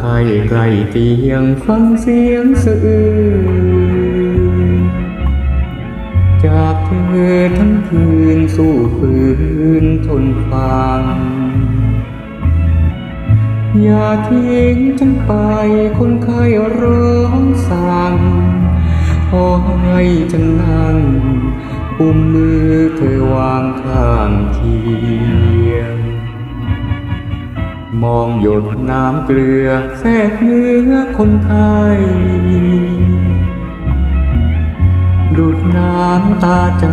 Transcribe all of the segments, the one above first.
ไกลเตียงฟังเสียงสะอื้นจากเธอทั้งคืนสู้ฝืนทนฟัง อย่าทิ้งฉันไปคนไข้ร้องสั่งขอให้ฉันนั่งอุ้มมือเธอวางข้างเคียง มองหยดน้ำเกลือแทรกเนื้อคนไทยดูดน้ำตาใจ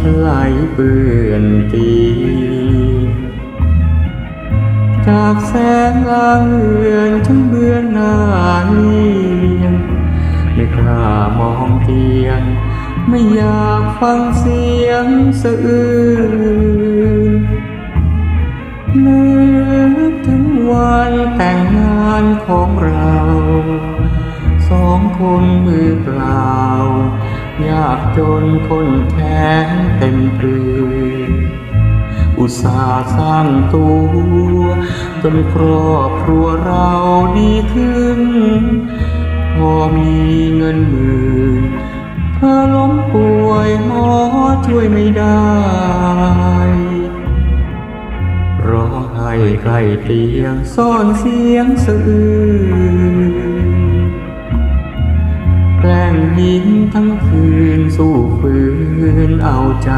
ถลายเปื้อนตีจากแสงลางเลือนฉันเบื่อหน้าเลียงไม่กล้ามองเตียง ไม่อยากฟังเสียงสะอื้น ของเรา สองคนมือเปล่า ยากจนคนแค้นเต็มเปลือยอุตสาห์สร้างตัว จนครอบครัวเราดีขึ้น พอมีเงินหมื่นเธอล้มป่วยหมอช่วยไม่ได้ ร้องไห้ใกล้เตียงซ่อนเสียงสะอื้นแกล้งยิ้มทั้งคืนสู้ฝืนเอาใจ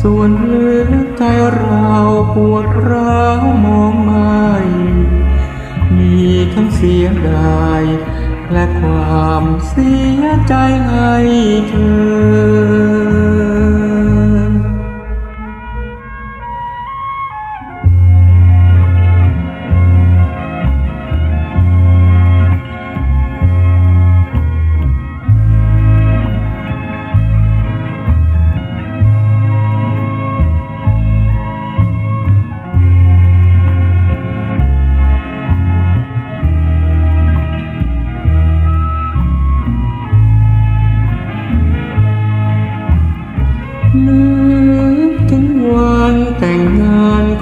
ส่วนลึกใจเราปวดร้าวมองไม่มีทั้งเสียดายและความเสียใจให้เธอ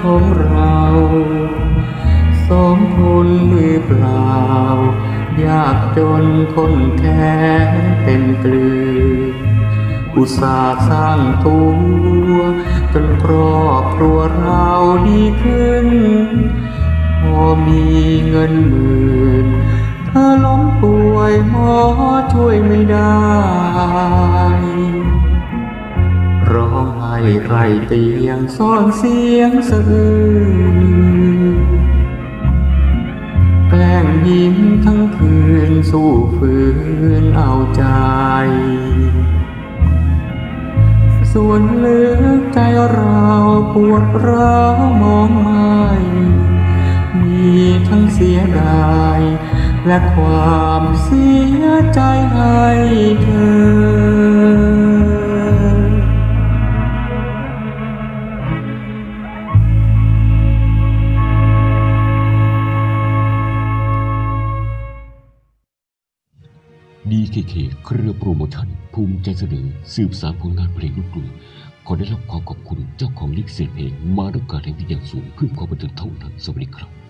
ของเรา สองคนมือเปล่า ยากจนคนแค้เต็มเกลือ อุตสาห์สร้างตัวจนครอบครัวเราดีขึ้น พอมีเงินหมื่นเธอล้มป่วยหมอช่วยไม่ได้ ไห้ไกลเตียงซ่อนเสียงสะอื้นแกล้งยิ้มทั้งคืนสู้ฝืนเอาใจ ส่วนเลึกใจเราปวดร้าวมองไม่มีทั้งเสียดายและความเสียใจให้เธอ BKK เครือโปรโมชั่น ภูมิใจเสนอสืบสารผลงานเพลงลูกกรุงขอได้รับความขอบคุณเจ้าของลิขสิทธิ์เพลงมาด้วยการแห่งที่อย่างสูงเพื่อความบันเทิงเท่านั้นสวัสดีครับ